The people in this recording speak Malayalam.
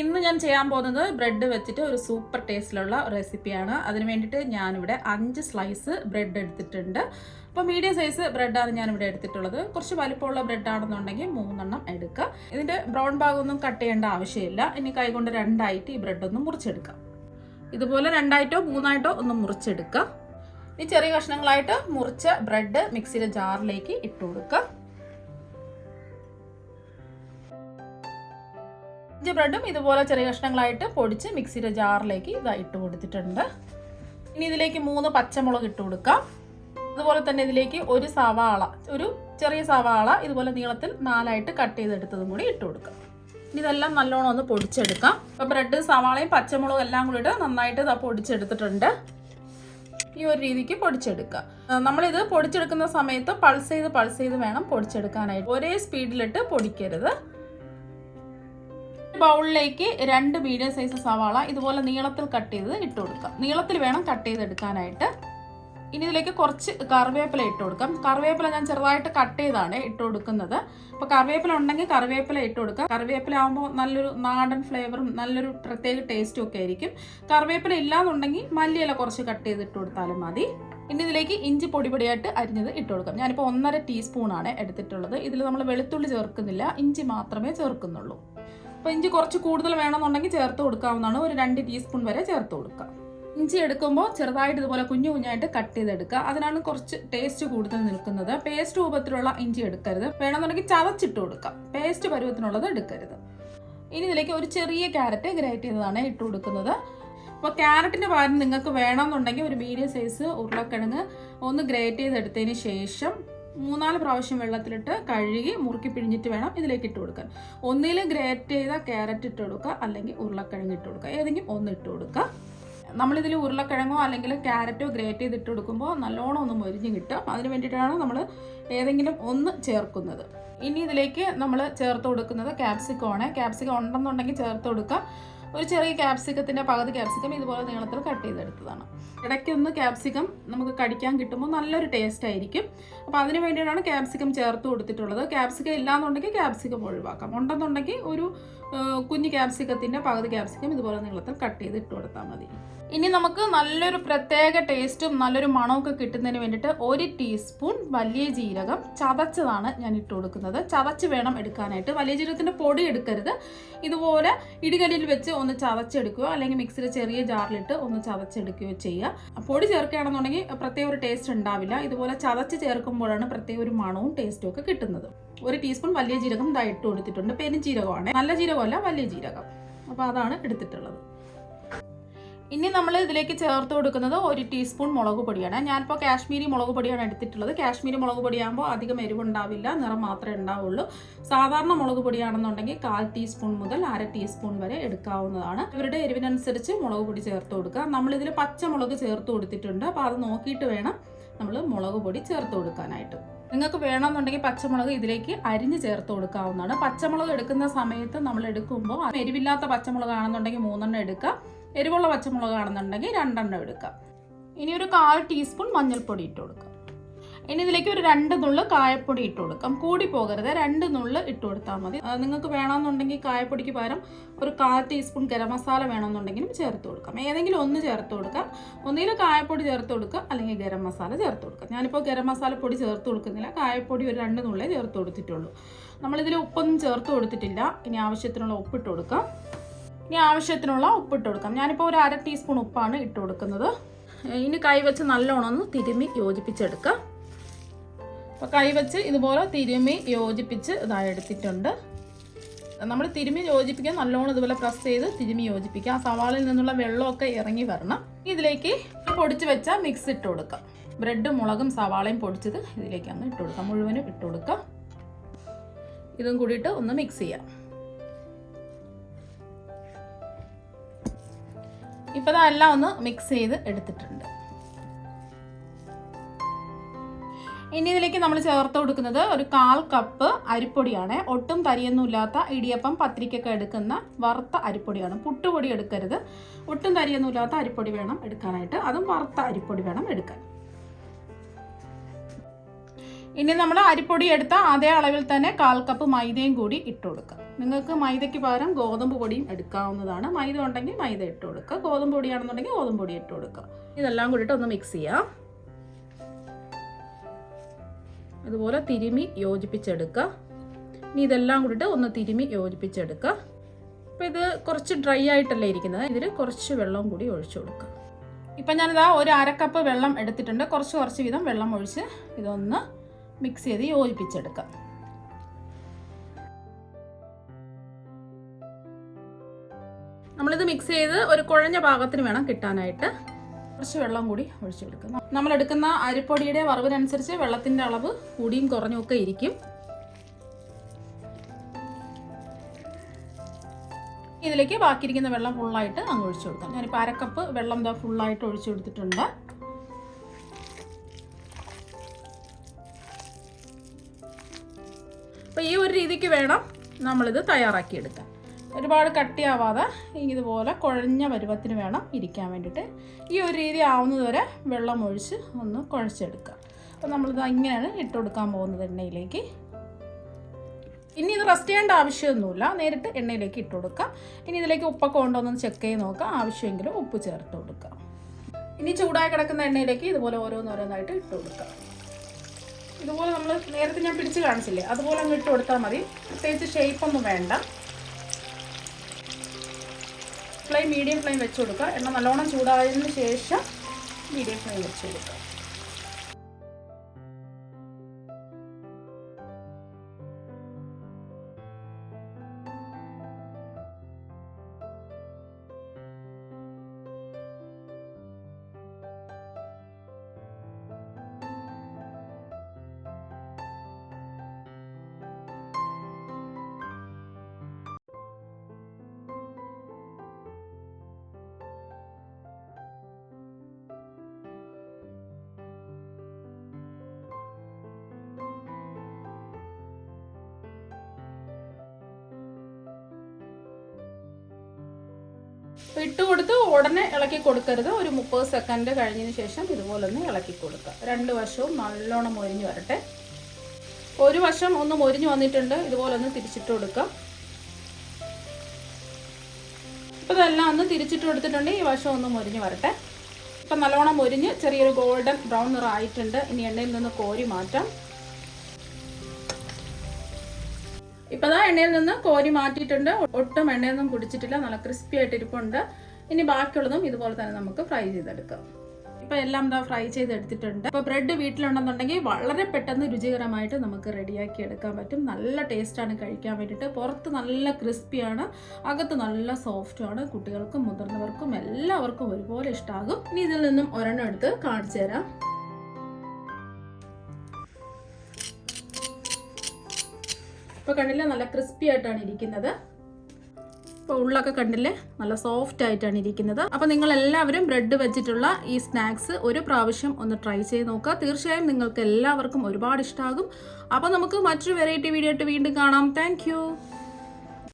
ഇന്ന് ഞാൻ ചെയ്യാൻ പോകുന്നത് ബ്രെഡ് വെച്ചിട്ട് ഒരു സൂപ്പർ ടേസ്റ്റിലുള്ള റെസിപ്പിയാണ്. അതിന് വേണ്ടിയിട്ട് ഞാനിവിടെ അഞ്ച് സ്ലൈസ് ബ്രെഡ് എടുത്തിട്ടുണ്ട്. അപ്പോൾ മീഡിയം സൈസ് ബ്രെഡാണ് ഞാനിവിടെ എടുത്തിട്ടുള്ളത്. കുറച്ച് വലിപ്പമുള്ള ബ്രെഡാണെന്നുണ്ടെങ്കിൽ മൂന്നെണ്ണം എടുക്കുക. ഇതിന്റെ ബ്രൗൺ ഭാഗമൊന്നും കട്ട് ചെയ്യേണ്ട ആവശ്യമില്ല. ഇനി കൈകൊണ്ട് രണ്ടായിട്ട് ഈ ബ്രെഡ് ഒന്ന് മുറിച്ചെടുക്കാം ഇതുപോലെ രണ്ടായിട്ടോ മൂന്നായിട്ടോ ഒന്ന് മുറിച്ചെടുക്കുക. ഈ ചെറിയ കഷ്ണങ്ങളായിട്ട് മുറിച്ച ബ്രെഡ് മിക്സിയുടെ ജാറിലേക്ക് ഇട്ട് കൊടുക്കുക. അഞ്ച് ബ്രെഡും ഇതുപോലെ ചെറിയ കഷ്ണങ്ങളായിട്ട് പൊടിച്ച് മിക്സിയുടെ ജാറിലേക്ക് ഇതാ ഇട്ട് കൊടുത്തിട്ടുണ്ട്. ഇനി ഇതിലേക്ക് മൂന്ന് പച്ചമുളക് ഇട്ട് കൊടുക്കാം. അതുപോലെ തന്നെ ഇതിലേക്ക് ഒരു സവാള ഒരു ചെറിയ സവാള ഇതുപോലെ നീളത്തിൽ നാലായിട്ട് കട്ട് ചെയ്തെടുത്തതും കൂടി ഇട്ട് കൊടുക്കാം. ഇനി ഇതെല്ലാം നല്ലോണം ഒന്ന് പൊടിച്ചെടുക്കാം. അപ്പോൾ ബ്രെഡ് സവാളയും പച്ചമുളകും എല്ലാം കൂടി ഇട്ട് നന്നായിട്ട് ഇതാ പൊടിച്ചെടുത്തിട്ടുണ്ട്. ഈ ഒരു രീതിക്ക് പൊടിച്ചെടുക്കുക നമ്മളിത് പൊടിച്ചെടുക്കുന്ന സമയത്ത് പൾസ് ചെയ്ത് പൾസ് ചെയ്ത് വേണം പൊടിച്ചെടുക്കാനായിട്ട്. ഒരേ സ്പീഡിലിട്ട് പൊടിക്കരുത്. ബൗളിലേക്ക് രണ്ട് മീഡിയം സൈസ് സവാള ഇതുപോലെ നീളത്തിൽ കട്ട് ചെയ്ത് ഇട്ട് കൊടുക്കാം. നീളത്തിൽ വേണം കട്ട് ചെയ്തെടുക്കാനായിട്ട് ഇനി ഇതിലേക്ക് കുറച്ച് കറിവേപ്പില ഇട്ട് കൊടുക്കാം. കറിവേപ്പില ഞാൻ ചെറുതായിട്ട് കട്ട് ചെയ്താണ് ഇട്ട് കൊടുക്കുന്നത്. അപ്പോൾ കറിവേപ്പില ഉണ്ടെങ്കിൽ കറിവേപ്പില ഇട്ട് കൊടുക്കാം. കറിവേപ്പില ആകുമ്പോൾ നല്ലൊരു നാടൻ ഫ്ലേവറും നല്ലൊരു പ്രത്യേക ടേസ്റ്റും ഒക്കെ ആയിരിക്കും. കറിവേപ്പില ഇല്ലാന്നുണ്ടെങ്കിൽ മല്ലിയില കുറച്ച് കട്ട് ചെയ്ത് ഇട്ട് കൊടുത്താലും മതി. ഇനി ഇതിലേക്ക് ഇഞ്ചി പൊടി പൊടിയായിട്ട് അരിഞ്ഞത് ഇട്ട് കൊടുക്കാം. ഞാനിപ്പോൾ ഒന്നര ടീസ്പൂണാണ് എടുത്തിട്ടുള്ളത്. ഇതിൽ നമ്മൾ വെളുത്തുള്ളി ചേർക്കുന്നില്ല. ഇഞ്ചി മാത്രമേ ചേർക്കുന്നുള്ളൂ. അപ്പോൾ ഇഞ്ചി കുറച്ച് കൂടുതൽ വേണമെന്നുണ്ടെങ്കിൽ ചേർത്ത് കൊടുക്കാവുന്നതാണ്. ഒരു രണ്ട് ടീസ്പൂൺ വരെ ചേർത്ത് കൊടുക്കാം ഇഞ്ചി എടുക്കുമ്പോൾ ചെറുതായിട്ട് ഇതുപോലെ കുഞ്ഞു കുഞ്ഞായിട്ട് കട്ട് ചെയ്തെടുക്കുക. അതിനാണ് കുറച്ച് ടേസ്റ്റ് കൂടുതൽ നിൽക്കുന്നത്. പേസ്റ്റ് രൂപത്തിലുള്ള ഇഞ്ചി എടുക്കരുത്. വേണമെന്നുണ്ടെങ്കിൽ ചതച്ചിട്ട് കൊടുക്കാം. പേസ്റ്റ് പരുവത്തിനുള്ളത് എടുക്കരുത്. ഇനി ഇതിലേക്ക് ഒരു ചെറിയ ക്യാരറ്റ് ഗ്രേറ്റ് ചെയ്തതാണ് ഇട്ട് കൊടുക്കുന്നത്. അപ്പോൾ ക്യാരറ്റിന്റെ പകരം നിങ്ങൾക്ക് വേണമെന്നുണ്ടെങ്കിൽ ഒരു മീഡിയം സൈസ് ഉരുളക്കിഴങ്ങ് ഒന്ന് ഗ്രേറ്റ് ചെയ്തെടുത്തതിന് ശേഷം മൂന്നാൽ പ്രാവശ്യം വെള്ളത്തിലിട്ട് കഴുകി മുറുക്കി പിഴിഞ്ഞിട്ട് വേണം ഇതിലേക്ക് ഇട്ട് കൊടുക്കാൻ. ഒന്നിൽ ഗ്രേറ്റ് ചെയ്ത ക്യാരറ്റ് ഇട്ട് കൊടുക്കുക അല്ലെങ്കിൽ ഉരുളക്കിഴങ്ങ് ഇട്ട് കൊടുക്കുക. ഏതെങ്കിലും ഒന്ന് ഇട്ട് കൊടുക്കുക. നമ്മളിതിൽ ഉരുളക്കിഴങ്ങോ അല്ലെങ്കിൽ ക്യാരറ്റോ ഗ്രേറ്റ് ചെയ്ത് ഇട്ട് കൊടുക്കുമ്പോൾ നല്ലോണം ഒന്ന് മൊരിഞ്ഞ് കിട്ടും അതിന് വേണ്ടിയിട്ടാണ് നമ്മൾ ഏതെങ്കിലും ഒന്ന് ചേർക്കുന്നത്. ഇനി ഇതിലേക്ക് നമ്മൾ ചേർത്ത് കൊടുക്കുന്നത് ക്യാപ്സിക്കോണേ ക്യാപ്സിക്കോ ഉണ്ടെന്നുണ്ടെങ്കിൽ ചേർത്ത് കൊടുക്കുക. ഒരു ചെറിയ ക്യാപ്സിക്കത്തിന്റെ പകുതി ക്യാപ്സിക്കം ഇതുപോലെ നീളത്തിൽ കട്ട് ചെയ്തെടുത്തതാണ്. ഇടയ്ക്കൊന്ന് ക്യാപ്സിക്കം നമുക്ക് കടിക്കാൻ കിട്ടുമ്പോൾ നല്ലൊരു ടേസ്റ്റ് ആയിരിക്കും. അപ്പോൾ അതിന് വേണ്ടിയിട്ടാണ് ക്യാപ്സിക്കം ചേർത്ത് കൊടുത്തിട്ടുള്ളത്. ക്യാപ്സിക്കം ഇല്ലാന്നുണ്ടെങ്കിൽ ക്യാപ്സിക്കം ഒഴിവാക്കാം. ഉണ്ടെന്നുണ്ടെങ്കിൽ ഒരു കുഞ്ഞ് ക്യാപ്സിക്കത്തിന്റെ പകുതി ക്യാപ്സിക്കം ഇതുപോലെ നീളത്തിൽ കട്ട് ചെയ്ത് ഇട്ട് കൊടുത്താൽ മതി. ഇനി നമുക്ക് നല്ലൊരു പ്രത്യേക ടേസ്റ്റും നല്ലൊരു മണമൊക്കെ കിട്ടുന്നതിന് വേണ്ടിയിട്ട് ഒരു ടീസ്പൂൺ വലിയ ജീരകം ചതച്ചതാണ് ഞാൻ ഇട്ട് കൊടുക്കുന്നത്. ചതച്ച് വേണം എടുക്കാനായിട്ട്. വലിയ ജീരകത്തിന്റെ പൊടി എടുക്കരുത്. ഇതുപോലെ ഇടികല്ലിൽ വെച്ച് ഒന്ന് ചതച്ചെടുക്കുകയോ അല്ലെങ്കിൽ മിക്സിയിൽ ചെറിയ ജാറിലിട്ട് ഒന്ന് ചതച്ചെടുക്കുകയോ ചെയ്യുക. പൊടി ചേർക്കുകയാണെന്നുണ്ടെങ്കിൽ പ്രത്യേക ഒരു ടേസ്റ്റ് ഉണ്ടാവില്ല. ഇതുപോലെ ചതച്ച് ചേർക്കുമ്പോഴാണ് പ്രത്യേക ഒരു മണവും ടേസ്റ്റും ഒക്കെ കിട്ടുന്നത്. ഒരു ടീസ്പൂൺ വലിയ ജീരകം ഇതായിട്ട് കൊടുത്തിട്ടുണ്ട്. പെരും ജീരകമാണ് നല്ല ജീരകമല്ല വലിയ ജീരകം. അപ്പോൾ അതാണ് എടുത്തിട്ടുള്ളത്. ഇനി നമ്മൾ ഇതിലേക്ക് ചേർത്ത് കൊടുക്കുന്നത് ഒരു ടീസ്പൂൺ മുളക് പൊടിയാണ്. ഞാനിപ്പോൾ കാശ്മീരി മുളക് പൊടിയാണ് എടുത്തിട്ടുള്ളത്. കാശ്മീരി മുളക് പൊടിയാകുമ്പോൾ അധികം എരിവുണ്ടാവില്ല നിറം മാത്രമേ ഉണ്ടാവുള്ളൂ. സാധാരണ മുളക് പൊടിയാണെന്നുണ്ടെങ്കിൽ കാൽ ടീസ്പൂൺ മുതൽ അര ടീസ്പൂൺ വരെ എടുക്കാവുന്നതാണ്. ഇവരുടെ എരിവിനനുസരിച്ച് മുളക് പൊടി ചേർത്ത് കൊടുക്കുക. നമ്മളിതിൽ പച്ചമുളക് ചേർത്ത് കൊടുത്തിട്ടുണ്ട്. അപ്പോൾ അത് നോക്കിയിട്ട് വേണം നമ്മൾ മുളക് പൊടി ചേർത്ത് കൊടുക്കാനായിട്ട്. നിങ്ങൾക്ക് വേണമെന്നുണ്ടെങ്കിൽ പച്ചമുളക് ഇതിലേക്ക് അരിഞ്ഞ് ചേർത്ത് കൊടുക്കാവുന്നതാണ്. പച്ചമുളക് എടുക്കുന്ന സമയത്ത് നമ്മൾ എടുക്കുമ്പോൾ എരിവില്ലാത്ത പച്ചമുളക് ആണെന്നുണ്ടെങ്കിൽ മൂന്നെണ്ണം എടുക്കുക. എരിവുള്ള പച്ചമുളക് ആണെന്നുണ്ടെങ്കിൽ രണ്ടെണ്ണം എടുക്കുക ഇനി ഒരു കാൽ ടീസ്പൂൺ മഞ്ഞൾപ്പൊടി ഇട്ട് കൊടുക്കുക ഇനി ഇതിലേക്ക് ഒരു രണ്ട് നുള്ള് കായപ്പൊടി ഇട്ട് കൊടുക്കാം. കൂടി പോകരുത് രണ്ട് നുള്ള് ഇട്ട് കൊടുത്താൽ മതി. നിങ്ങൾക്ക് വേണമെന്നുണ്ടെങ്കിൽ കായപ്പൊടിക്ക് പകരം ഒരു കാൽ ടീസ്പൂൺ ഗരം മസാല വേണമെന്നുണ്ടെങ്കിലും ചേർത്ത് കൊടുക്കാം. ഏതെങ്കിലും ഒന്ന് ചേർത്ത് കൊടുക്കാം. ഒന്നുകിൽ കായപ്പൊടി ചേർത്ത് കൊടുക്കുക അല്ലെങ്കിൽ ഗരം മസാല ചേർത്ത് കൊടുക്കാം ഞാനിപ്പോൾ ഗരം മസാല പൊടി ചേർത്ത് കൊടുക്കുന്നില്ല. കായപ്പൊടി ഒരു രണ്ട് നുള്ളേ ചേർത്ത് കൊടുത്തിട്ടുള്ളൂ. നമ്മളിതിൽ ഉപ്പൊന്നും ചേർത്ത് കൊടുത്തിട്ടില്ല. ഇനി ആവശ്യത്തിനുള്ള ഉപ്പിട്ട് കൊടുക്കാം. ഇനി ആവശ്യത്തിനുള്ള ഉപ്പിട്ട് കൊടുക്കാം. ഞാനിപ്പോൾ ഒരു അര ടീസ്പൂൺ ഉപ്പാണ് ഇട്ട് കൊടുക്കുന്നത്. ഇനി കൈവച്ച് നല്ലോണം ഒന്ന് തിരുമ്മി യോജിപ്പിച്ചെടുക്കാം. അപ്പോൾ കൈവച്ച് ഇതുപോലെ തിരുമ്മി യോജിപ്പിച്ച് ഇതായി എടുത്തിട്ടുണ്ട്. നമ്മൾ തിരുമ്മി യോജിപ്പിക്കാൻ നല്ലോണം ഇതുപോലെ പ്രസ് ചെയ്ത് തിരുമ്മി യോജിപ്പിക്കുക ആ സവാളിൽ നിന്നുള്ള വെള്ളമൊക്കെ ഇറങ്ങി വരണം. ഇതിലേക്ക് പൊടിച്ച് വെച്ച മിക്സ് ഇട്ട് കൊടുക്കാം. ബ്രെഡും മുളകും സവാളയും പൊടിച്ചത് ഇതിലേക്ക് അങ്ങ് ഇട്ട് കൊടുക്കാം. മുഴുവനും ഇട്ട് കൊടുക്കാം. ഇതും കൂടിയിട്ട് ഒന്ന് മിക്സ് ചെയ്യാം. ഇപ്പം ഇതെല്ലാം ഒന്ന് മിക്സ് ചെയ്ത് എടുത്തിട്ടുണ്ട്. ഇനി ഇതിലേക്ക് നമ്മൾ ചേർത്ത് കൊടുക്കുന്നത് ഒരു കാൽ കപ്പ് അരിപ്പൊടിയാണ്. ഒട്ടും തരിയൊന്നുമില്ലാത്ത ഇടിയപ്പം പത്രിക്കൊക്കെ എടുക്കുന്ന വറുത്ത അരിപ്പൊടിയാണ്. പുട്ടുപൊടി എടുക്കരുത്. ഒട്ടും തരിയൊന്നുമില്ലാത്ത അരിപ്പൊടി വേണം എടുക്കാനായിട്ട്. അതും വറുത്ത അരിപ്പൊടി വേണം എടുക്കാൻ. ഇനി നമ്മൾ അരിപ്പൊടി എടുത്ത അതേ അളവിൽ തന്നെ കാൽ കപ്പ് മൈദയും കൂടി ഇട്ട് കൊടുക്കുക. നിങ്ങൾക്ക് മൈദയ്ക്ക് പകരം ഗോതമ്പ് പൊടിയും എടുക്കാവുന്നതാണ്. മൈദ ഉണ്ടെങ്കിൽ മൈദ ഇട്ട് കൊടുക്കുക. ഗോതമ്പ് പൊടിയാണെന്നുണ്ടെങ്കിൽ ഗോതമ്പ് പൊടി ഇട്ട് കൊടുക്കുക. ഇതെല്ലാം കൂടിയിട്ട് ഒന്ന് മിക്സ് ചെയ്യാം. അതുപോലെ തിരുമി യോജിപ്പിച്ചെടുക്കുക. ഇനി ഇതെല്ലാം കൂടിയിട്ട് ഒന്ന് തിരുമി യോജിപ്പിച്ചെടുക്കുക. അപ്പോൾ ഇത് കുറച്ച് ഡ്രൈ ആയിട്ടല്ലേ ഇരിക്കുന്നത്. ഇതിൽ കുറച്ച് വെള്ളം കൂടി ഒഴിച്ചു കൊടുക്കുക. ഇപ്പം ഞാനിതാ ഒരു അരക്കപ്പ് വെള്ളം എടുത്തിട്ടുണ്ട്. കുറച്ച് കുറച്ച് വീതം വെള്ളം ഒഴിച്ച് ഇതൊന്ന് മിക്സ് ചെയ്ത് യോജിപ്പിച്ചെടുക്കാം നമ്മളിത് മിക്സ് ചെയ്ത് ഒരു കുഴഞ്ഞ പാകത്തിന് വേണം കിട്ടാനായിട്ട്. കുറച്ച് വെള്ളം കൂടി ഒഴിച്ചു നമ്മൾ എടുക്കുന്ന അരിപ്പൊടിയുടെ വറവിനനുസരിച്ച് വെള്ളത്തിന്റെ അളവ് കൂടിയും കുറഞ്ഞും ഒക്കെ ഇരിക്കും. ഇതിലേക്ക് ബാക്കിയിരിക്കുന്ന വെള്ളം ഫുള്ളായിട്ട് അങ്ങ് ഒഴിച്ചു കൊടുക്കാം. ഞാനിപ്പോൾ അരക്കപ്പ് വെള്ളം ഇതാ ഫുള്ളായിട്ട് ഒഴിച്ചു കൊടുത്തിട്ടുണ്ട്. അപ്പോൾ ഈ ഒരു രീതിക്ക് വേണം നമ്മളിത് തയ്യാറാക്കിയെടുക്കാൻ. ഒരുപാട് കട്ടിയാവാതെ ഇതുപോലെ കുഴഞ്ഞ പരുവത്തിന് വേണം ഇരിക്കാൻ വേണ്ടിയിട്ട്. ഈ ഒരു രീതി ആവുന്നതുവരെ വെള്ളം ഒഴിച്ച് ഒന്ന് കുഴച്ചെടുക്കുക. അപ്പോൾ നമ്മളിത് ഇങ്ങനെയാണ് ഇട്ട് കൊടുക്കാൻ പോകുന്നത് എണ്ണയിലേക്ക്. ഇനി ഇത് റെസ്റ്റ് ചെയ്യേണ്ട ആവശ്യമൊന്നുമില്ല. നേരിട്ട് എണ്ണയിലേക്ക് ഇട്ട് കൊടുക്കാം ഇനി ഇതിലേക്ക് ഉപ്പൊക്കെ ഉണ്ടോ എന്ന് ചെക്ക് ചെയ്ത് നോക്കാം ആവശ്യമെങ്കിലും ഉപ്പ് ചേർത്ത് കൊടുക്കാം ഇനി ചൂടായി കിടക്കുന്ന എണ്ണയിലേക്ക് ഇതുപോലെ ഓരോന്നോരോന്നായിട്ട് ഇട്ട് കൊടുക്കാം ഇതുപോലെ നമ്മൾ നേരത്തെ ഞാൻ പിടിച്ച് കാണിച്ചില്ലേ? അതുപോലെ അങ്ങ് ഇട്ട് കൊടുത്താൽ മതി. പ്രത്യേകിച്ച് ഷേപ്പൊന്നും വേണ്ട. ഫ്ലെയിം മീഡിയം ഫ്ലെയിം വെച്ച് കൊടുക്കുക. എണ്ണ നല്ലോണം ചൂടായതിന് ശേഷം മീഡിയം ഫ്ലെയിം വെച്ച് കൊടുക്കുക. ഇട്ട് കൊടുത്ത് ഉടനെ ഇളക്കി കൊടുക്കരുത്. ഒരു മുപ്പത് സെക്കൻഡ് കഴിഞ്ഞതിന് ശേഷം ഇതുപോലെ ഒന്ന് ഇളക്കി കൊടുക്കുക. രണ്ട് വശവും നല്ലോണം മൊരിഞ്ഞ് വരട്ടെ. ഒരു വശം ഒന്ന് മൊരിഞ്ഞ് വന്നിട്ടുണ്ട്. ഇതുപോലെ ഒന്ന് തിരിച്ചിട്ട് കൊടുക്കുക. ഇപ്പം ഇതെല്ലാം ഒന്ന് തിരിച്ചിട്ട് കൊടുത്തിട്ടുണ്ടെങ്കിൽ ഈ വശം ഒന്ന് മൊരിഞ്ഞ് വരട്ടെ. ഇപ്പം നല്ലോണം മൊരിഞ്ഞ് ചെറിയൊരു ഗോൾഡൻ ബ്രൗൺ നിറം ആയിട്ടുണ്ട്. ഇനി എണ്ണയിൽ നിന്ന് കോരി മാറ്റാം. ഇപ്പം ദാ എണ്ണയിൽ നിന്ന് കോരി മാറ്റിയിട്ടുണ്ട്. ഒട്ടും എണ്ണയൊന്നും കുടിച്ചിട്ടില്ല. നല്ല ക്രിസ്പി ആയിട്ട് ഇരിപ്പുണ്ട്. ഇനി ബാക്കിയുള്ളതും ഇതുപോലെ തന്നെ നമുക്ക് ഫ്രൈ ചെയ്തെടുക്കാം. ഇപ്പം എല്ലാം എന്താ ഫ്രൈ ചെയ്തെടുത്തിട്ടുണ്ട്. ഇപ്പോൾ ബ്രെഡ് വീട്ടിലുണ്ടെന്നുണ്ടെങ്കിൽ വളരെ പെട്ടെന്ന് രുചികരമായിട്ട് നമുക്ക് റെഡിയാക്കി എടുക്കാൻ പറ്റും. നല്ല ടേസ്റ്റാണ് കഴിക്കാൻ വേണ്ടിയിട്ട്. പുറത്ത് നല്ല ക്രിസ്പിയാണ് അകത്ത് നല്ല സോഫ്റ്റുമാണ് കുട്ടികൾക്കും മുതിർന്നവർക്കും എല്ലാവർക്കും ഒരുപോലെ ഇഷ്ടമാകും ഇനി ഇതിൽ നിന്നും ഒരെണ്ണം എടുത്ത് കാണിച്ചു തരാം. ഇപ്പോൾ കണ്ടില്ലേ? നല്ല ക്രിസ്പി ആയിട്ടാണ് ഇരിക്കുന്നത്. ഇപ്പോൾ ഉള്ളൊക്കെ കണ്ടില്ലേ? നല്ല സോഫ്റ്റ് ആയിട്ടാണ് ഇരിക്കുന്നത്. അപ്പോൾ നിങ്ങൾ എല്ലാവരും ബ്രെഡ് വെച്ചിട്ടുള്ള ഈ സ്നാക്സ് ഒരു പ്രാവശ്യം ഒന്ന് ട്രൈ ചെയ്ത് നോക്കുക. തീർച്ചയായും നിങ്ങൾക്ക് എല്ലാവർക്കും ഒരുപാട് ഇഷ്ടമാകും അപ്പോൾ നമുക്ക് മറ്റൊരു വെറൈറ്റി വീഡിയോ ആയിട്ട് വീണ്ടും കാണാം. താങ്ക്